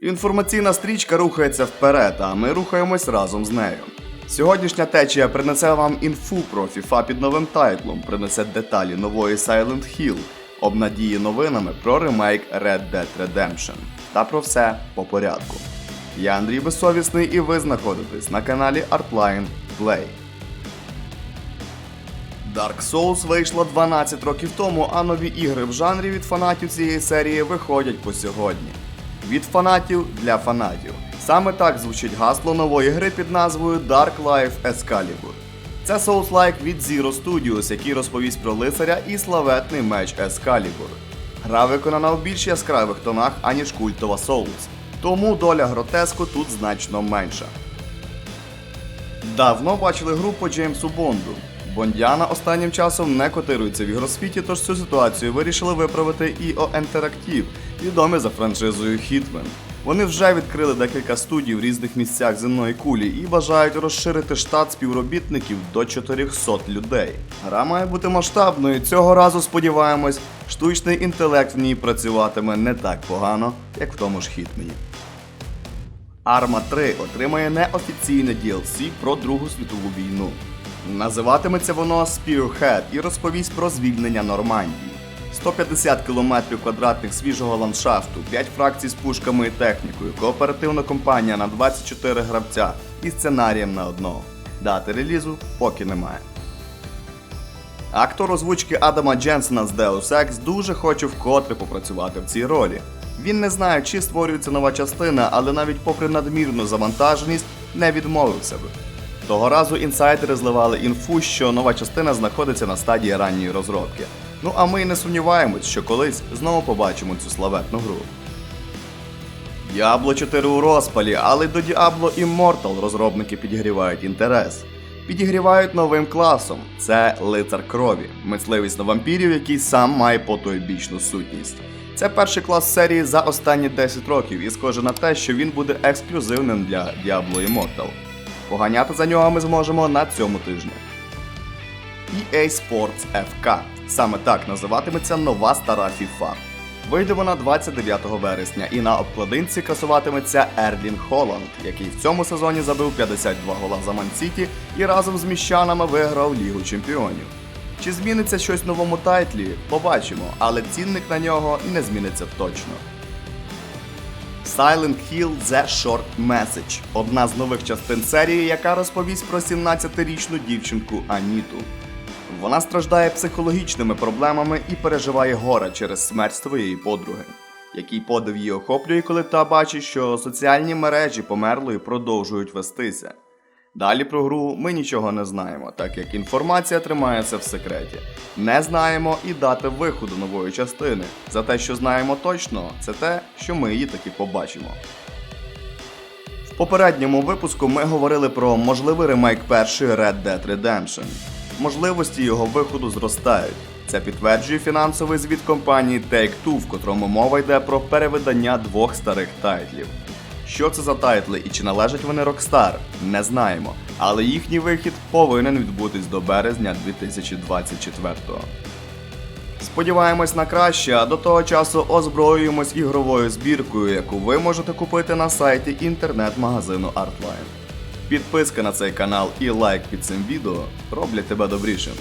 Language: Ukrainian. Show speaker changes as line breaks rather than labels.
Інформаційна стрічка рухається вперед, а ми рухаємось разом з нею. Сьогоднішня течія принесе вам інфу про FIFA під новим тайтлом, принесе деталі нової Silent Hill, обнадіє новинами про ремейк Red Dead Redemption. Та про все по порядку. Я Андрій Безсовісний і ви знаходитесь на каналі Artline Play. Dark Souls вийшла 12 років тому, а нові ігри в жанрі від фанатів цієї серії виходять по сьогодні. Від фанатів для фанатів. Саме так звучить гасло нової гри під назвою Dark Life Excalibur. Це Souls-like від Zero Studios, який розповість про лицаря і славетний меч Excalibur. Гра виконана в більш яскравих тонах, аніж культова Souls, тому доля гротеску тут значно менша. Давно бачили гру по Джеймсу Бонду. Бондіана останнім часом не котирується в ігросвіті, тож цю ситуацію вирішили виправити EO Interactive, відомі за франшизою Hitman. Вони вже відкрили декілька студій в різних місцях земної кулі і бажають розширити штат співробітників до 400 людей. Гра має бути масштабною. Цього разу сподіваємось, штучний інтелект в ній працюватиме не так погано, як в тому ж Хітмені. Arma 3 отримає неофіційне DLC про Другу світову війну. Називатиметься воно Spearhead і розповість про звільнення Нормандії. 150 км квадратних свіжого ландшафту, 5 фракцій з пушками і технікою, кооперативна компанія на 24 гравця і сценарієм на одного. Дати релізу поки немає. Актор озвучки Адама Дженсена з Deus Ex дуже хоче вкотре попрацювати в цій ролі. Він не знає, чи створюється нова частина, але навіть попри надмірну завантаженість не відмовився би. Того разу інсайдери зливали інфу, що нова частина знаходиться на стадії ранньої розробки. Ну а ми й не сумніваємось, що колись знову побачимо цю славетну гру. Diablo 4 у розпалі, але до Diablo Immortal розробники підігрівають інтерес. Підігрівають новим класом. Це лицар крові, мисливість на вампірів, який сам має потойбічну сутність. Це перший клас серії за останні 10 років, і схоже на те, що він буде ексклюзивним для Diablo Immortal. Поганяти за нього ми зможемо на цьому тижні. EA Sports FK. Саме так називатиметься нова стара FIFA. Вийде вона 29 вересня, і на обкладинці красуватиметься Ерлін Холланд, який в цьому сезоні забив 52 гола за Ман-Сіті і разом з міщанами виграв Лігу Чемпіонів. Чи зміниться щось в новому тайтлі? Побачимо, але цінник на нього не зміниться точно. Silent Hill The Short Message одна з нових частин серії, яка розповість про 17-річну дівчинку Аніту. Вона страждає психологічними проблемами і переживає горе через смерть своєї подруги, який подив її охоплює, коли та бачить, що соціальні мережі померлої продовжують вестися. Далі про гру ми нічого не знаємо, так як інформація тримається в секреті. Не знаємо і дати виходу нової частини. За те, що знаємо точно, це те, що ми її таки побачимо. В попередньому випуску ми говорили про можливий ремейк першої Red Dead Redemption. Можливості його виходу зростають. Це підтверджує фінансовий звіт компанії Take-Two, в котрому мова йде про перевидання двох старих тайтлів. Що це за тайтли і чи належать вони Rockstar, не знаємо, але їхній вихід повинен відбутись до березня 2024-го. Сподіваємось на краще, а до того часу озброюємось ігровою збіркою, яку ви можете купити на сайті інтернет-магазину Artline. Підписка на цей канал і лайк під цим відео роблять тебе добрішим.